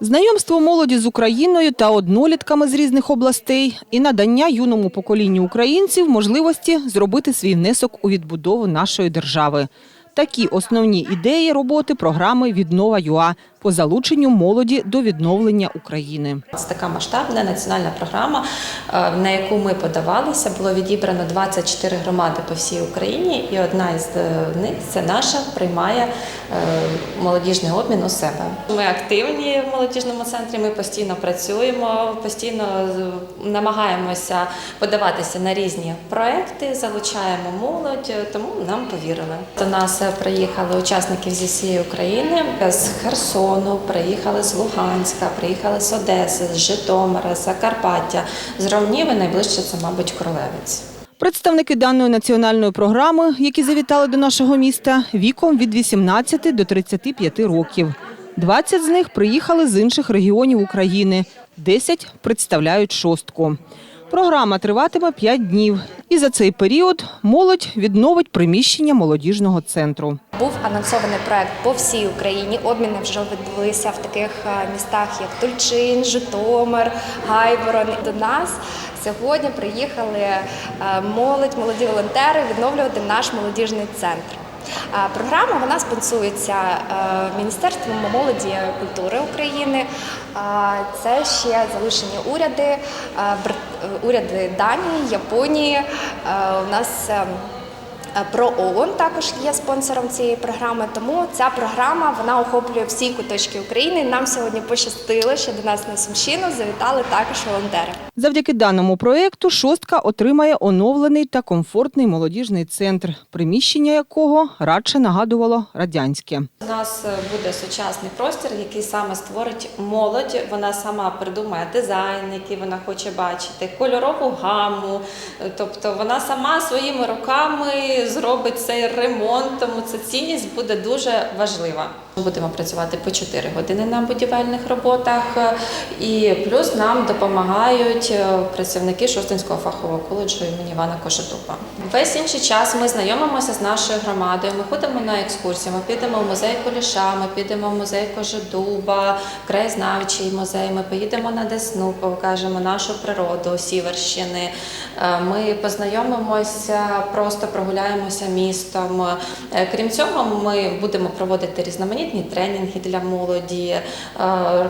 Знайомство молоді з Україною та однолітками з різних областей і надання юному поколінню українців можливості зробити свій внесок у відбудову нашої держави. Такі основні ідеї роботи програми Віднова ЮА по залученню молоді до відновлення України. Це така масштабна національна програма, е, на яку ми подавалися. Було відібрано 24 громади по всій Україні, і одна із е, них це наша приймає е, молодіжний обмін у себе. Ми активні в молодіжному центрі. Ми постійно працюємо, постійно намагаємося подаватися на різні проекти, залучаємо молодь, тому нам повірили. До нас приїхали учасники зі всієї України з Херсону, приїхали з Луганська, приїхали з Одеси, з Житомира, з Закарпаття, з Равніви. Найближче це, мабуть, Кролевець. Представники даної національної програми, які завітали до нашого міста, віком від 18 до 35 років. 20 з них приїхали з інших регіонів України, 10 представляють шостку. Програма триватиме 5 днів, і за цей період молодь відновить приміщення молодіжного центру. Був анонсований проект по всій Україні. Обміни вже відбулися в таких е, містах, як Тульчин, Житомир, Гайворон. До нас сьогодні приїхали е, молодь, молоді волонтери відновлювати наш молодіжний центр. Е, Програма вона спонсується е, Міністерством молоді і культури України. Е, Це ще залишені уряди, уряди Данії, Японії. У нас Про ООН також є спонсором цієї програми, тому ця програма вона охоплює всі куточки України. Нам сьогодні пощастило, що до нас на Сумщину завітали також волонтери. Завдяки даному проєкту шостка отримає оновлений та комфортний молодіжний центр, приміщення якого радше нагадувало радянське. У нас е, буде сучасний простір, який саме створить молодь. Вона сама придумає дизайн, який вона хоче бачити, кольорову гаму. Е, Тобто вона сама своїми руками зробить цей ремонт, тому ця цінність буде дуже важлива. Ми будемо працювати по 4 години на будівельних роботах, і плюс нам допомагають е, працівники Шостинського фахового коледжу імені Івана Кожедуба. Весь інший час ми знайомимося з нашою громадою. Ми ходимо на екскурсії. Ми підемо в музей Куліша, ми підемо в музей Кожедуба, краєзнавчий музей. Ми поїдемо на Десну, покажемо нашу природу Сіверщини. Е, Ми познайомимося, просто прогуляємося містом. Е, Крім цього, ми будемо проводити різноманітні тренінги для молоді, е,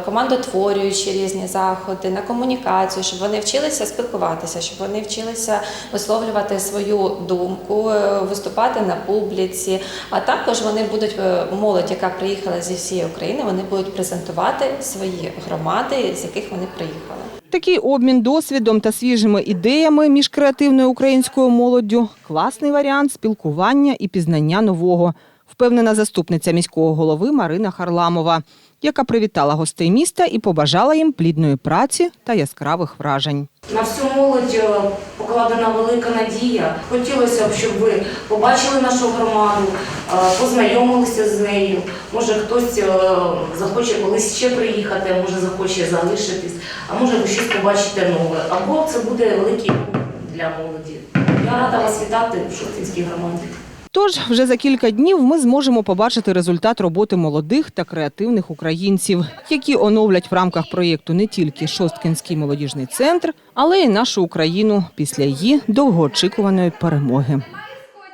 командотворюючі різні заходи на комунікацію, щоб вони вчилися спілкуватися, щоб вони вчилися висловлювати свою думку, е, виступати на публіці. А також вони будуть е, молодь, яка приїхала зі всієї України, вони будуть презентувати свої громади, з яких вони приїхали. Такий обмін досвідом та свіжими ідеями між креативною українською молоддю класний варіант спілкування і пізнання нового, впевнена заступниця міського голови Марина Харламова, яка привітала гостей міста і побажала їм плідної праці та яскравих вражень. На всю молодь е, покладена велика надія. Хотілося б, щоб ви побачили нашу громаду, е, познайомилися з нею. Може, хтось е, захоче колись ще приїхати, може захоче залишитись, а може ви щось побачите нове. Або це буде великий для молоді. Я рада вас вітати в Шостинській громаді. Тож вже за кілька днів ми зможемо побачити результат роботи молодих та креативних українців, які оновлять в рамках проєкту не тільки Шосткинський молодіжний центр, але й нашу Україну після її довгоочікуваної перемоги.